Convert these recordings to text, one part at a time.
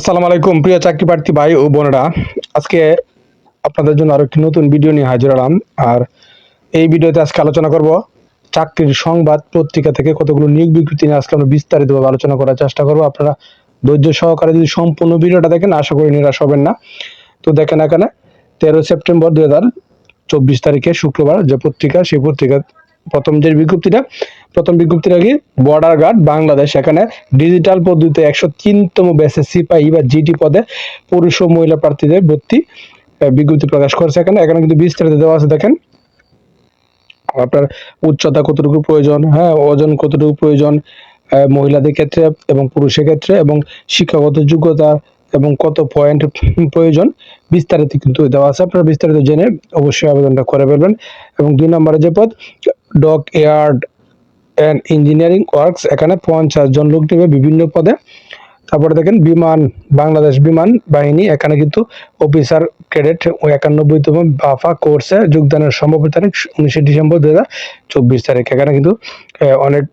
আসসালামু আলাইকুম, প্রিয় চাকরি প্রার্থী ভাই ও বোনেরা। আজকে আপনাদের জন্য আরও একটি নতুন ভিডিও নিয়ে হাজির হলাম। আর এই ভিডিওতে আজকে আলোচনা করব চাকরির সংবাদ পত্রিকা থেকে কতগুলো নিয়োগ বিজ্ঞপ্তি নিয়ে আজকে আমরা বিস্তারিতভাবে আলোচনা করার চেষ্টা করব। আপনারা ধৈর্য সহকারে যদি সম্পূর্ণ ভিডিওটা দেখেন, আশা করি নিরাশ হবেন না। তো দেখেন এখানে তেরো সেপ্টেম্বর দুই হাজার চব্বিশ তারিখে শুক্রবার যে পত্রিকা, সেই পত্রিকা প্রথম যে বিজ্ঞপ্তিটা প্রথম বিজ্ঞপ্তিটা কি বর্ডার গার্ড বাংলাদেশ, এখানে ডিজিটাল পদ্ধতিতে একশো তিনতম ব্যাচে সিপাহী বা জিটি পদে পুরুষ ও মহিলা প্রার্থীদের ভর্তি বিজ্ঞপ্তি প্রকাশ করেছে এখানে। এখানে কিন্তু বিস্তারিত দেওয়া আছে, দেখেন। আপনার উচ্চতা কতটুকু প্রয়োজন হ্যাঁ ওজন কতটুকু প্রয়োজন মহিলাদের ক্ষেত্রে এবং পুরুষের ক্ষেত্রে এবং শিক্ষাগত যোগ্যতা এবং কত পয়েন্ট প্রয়োজন, বিস্তারিত কিন্তু দেওয়া আছে। আপনারা বিস্তারিত জেনে অবশ্যই আবেদনটা করে ফেলবেন। এবং দুই নম্বরে যে পদ dockyard and engineering works এখানে পঞ্চাশ জন লোক নেবে বিভিন্ন পদে। তারপরে দেখেন বিমান, বাংলাদেশ বিমান বাহিনী, এখানে কিন্তু অফিসার ক্যাডেট ও একানব্বইতম বাফা কোর্সে যোগদানের সম্ভাব্য তারিখ উনিশে ডিসেম্বর দু চব্বিশ তারিখ। এখানে কিন্তু অনেক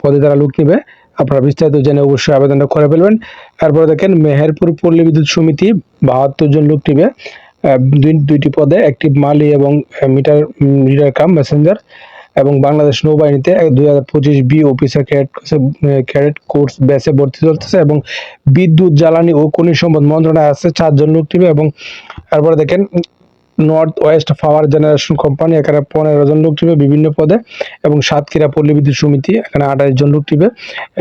পদে তারা লোক নেবে, আপনারা বিস্তারিত জেনে অবশ্যই আবেদনটা করে ফেলবেন। তারপরে দেখেন মেহেরপুর পল্লী বিদ্যুৎ সমিতি, বাহাত্তর জন লোক নেবে। দুই, দুইটি পদে, একটি মালি এবং মিটার রিডার কাম মেসেঞ্জার এবং বাংলাদেশ নৌবাহিনীতে দুই হাজার পঁচিশ বি অফিসার ক্যাডেট কোর্স ব্যাচে ভর্তি চলতেছে এবং বিদ্যুৎ, জ্বালানি ও খনিজ সম্পদ মন্ত্রণালয় আছে চারজন লোক নেবে এবং তারপরে দেখেন north west power generation company এখানে পনেরো জন লোক টিপে বিভিন্ন পদে এবং সাতক্ষীরা পল্লী বিদ্যুৎ সমিতি, এখানে আঠাশ জন লোক টিপে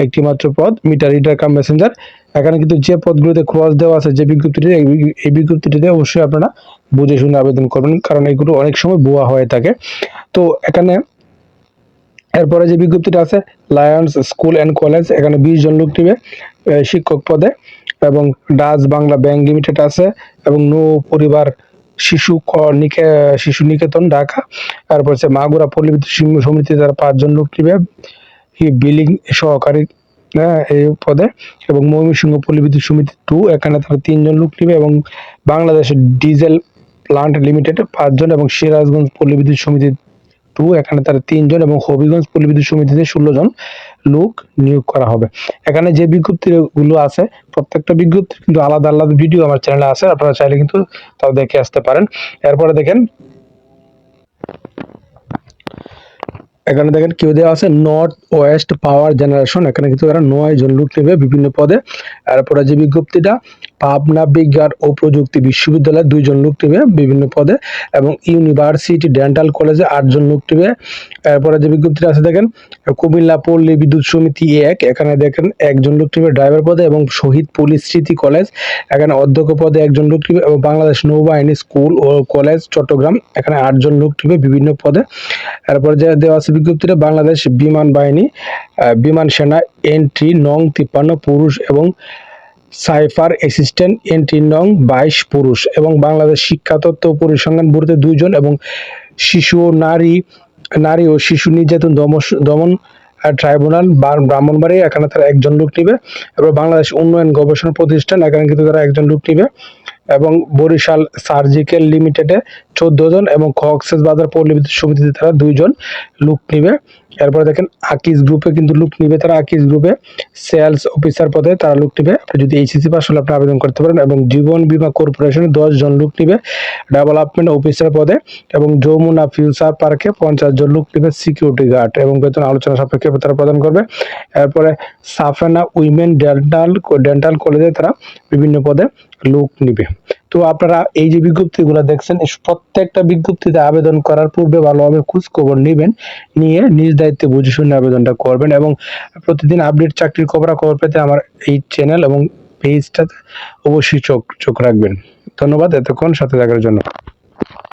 একটি মাত্র পদ, মিটার রিডার কাম মেসেঞ্জার। এখানে কিন্তু যে পদগুলোতে ক্রস দেওয়া আছে, যে বিজ্ঞপ্তিটি এই বিজ্ঞপ্তিটিতে অবশ্যই আপনারা বুঝে শুনে আবেদন করবেন, কারণ এগুলো অনেক সময় বোয়া হয়ে থাকে। তো এখানে এরপরে যে বিজ্ঞপ্তিটা আছে লায়ন্স স্কুল অ্যান্ড কলেজ এখানে বিশ জন লোক টিবে শিক্ষক পদে, এবং ডাচ বাংলা ব্যাংক লিমিটেড আছে, এবং নৌ পরিবার শিশু নিকে, শিশু নিকেতন ঢাকা, তারপর হচ্ছে মাগুরা পল্লী সমিতি তারা পাঁচজন লোক টিবে বিলিং সহকারী এই পদে, এবং ময়মনসিংহ পল্লী বিদ্যুৎ সমিতি টু এখানে তারা তিনজন লোক নিবে, এবং বাংলাদেশের ডিজেল প্লান্ট লিমিটেড পাঁচজন এবং সিরাজগঞ্জ পল্লী বিদ্যুৎ সমিতি টু, এখানে তারা তিনজন এবং হবিগঞ্জ পল্লী সমিতিতে ষোলো জন লোক নিয়োগ করা হবে। এখানে যে বিজ্ঞপ্তিগুলো আছে, প্রত্যেকটা বিজ্ঞপ্তি কিন্তু আলাদা আলাদা ভিডিও আমার চ্যানেলে আছে, আপনারা চাইলে কিন্তু তাও দেখে আসতে পারেন। এরপরে দেখেন এখানে দেখেন কেউ দেওয়া আছে নর্থ ওয়েস্ট পাওয়ার জেনারেশন এখানে কিন্তু এরা নয় জন লোক নেবে বিভিন্ন পদে। এরপরে যে বিজ্ঞপ্তিটা, পাবনা বিজ্ঞান ও প্রযুক্তি বিশ্ববিদ্যালয়ে দুইজন লোক নেবে বিভিন্ন পদে এবং ইউনিভার্সিটি ডেন্টাল কলেজে আটজন লোক নেবে। এরপরে যে বিজ্ঞপ্তিটা আছে দেখেন, কুমিল্লা পল্লী বিদ্যুৎ সমিতি এক, এখানে দেখেন একজন লোক নেবে ড্রাইভার পদে এবং শহীদ পুলিশ স্মৃতি কলেজ। এখানে অধ্যক্ষ পদে একজন লোক নেবে এবং বাংলাদেশ নৌবাহিনী স্কুল ও কলেজ চট্টগ্রাম, এখানে আটজন লোক নেবে বিভিন্ন পদে। এরপরে যে দেওয়া আছে বিজ্ঞপ্তিটা বাংলাদেশ বিমান বাহিনী বিমান সেনা এন্ট্রি নং তিপ্পান্ন পুরুষ এবং সাইফার অ্যাসিস্ট্যান্ট এন্ট্রি নং বাইশ পুরুষ এবং বাংলাদেশ শিক্ষা তত্ত্ব পরিসংখ্যান ব্যুরোতে দুইজন এবং শিশু ও নারী নারী ও শিশু নির্যাতন দমন ট্রাইব্যুনাল ব্রাহ্মণবাড়ি এখানে তারা একজন লোক নিবে। এবার বাংলাদেশ উন্নয়ন গবেষণা প্রতিষ্ঠান, এখানে কিন্তু তারা একজন লোক নিবে। এবং বরিশাল সার্জিক্যাল লিমিটেডে চোদ্দ জন এবং কক্সেস বাজার পল্লী সমিতিতে তারা দুইজন লোক নিবে। এরপরে দেখেন আকিজ গ্রুপে কিন্তু লুক নিবে তারা। আকিজ গ্রুপে সেলস অফিসার পদে তারা লোক নিবে। যদি এইচএসি পাস হলে আপনি আবেদন করতে পারেন এবং জীবন বীমা কর্পোরেশনে জন লোক নিবে ডেভেলপমেন্ট অফিসার পদে এবং যমুনা ফিউচার পার্কে পঞ্চাশ জন লোক নিবে সিকিউরিটি গার্ড এবং বেতন আলোচনা সাপেক্ষে তারা প্রদান করবে। এরপরে সাফেনা উইমেন ডেন্টাল ডেন্টাল কলেজে তারা বিভিন্ন পদে লোক নিবে। তো আপনারা এই যে বিজ্ঞপ্তিগুলো দেখছেন প্রত্যেকটা বিজ্ঞপ্তিতে আবেদন করার পূর্বে ভালোভাবে খোঁজ খবর নেবেন, নিয়ে নিজ দায়িত্বে বুঝে শুনে আবেদনটা করবেন এবং প্রতিদিন আপডেট চাকরির খবরা খবর পেতে আমার এই চ্যানেল এবং পেজটাতে অবশ্যই চোখ চোখ রাখবেন। ধন্যবাদ, এতক্ষণ সাথে থাকার জন্য।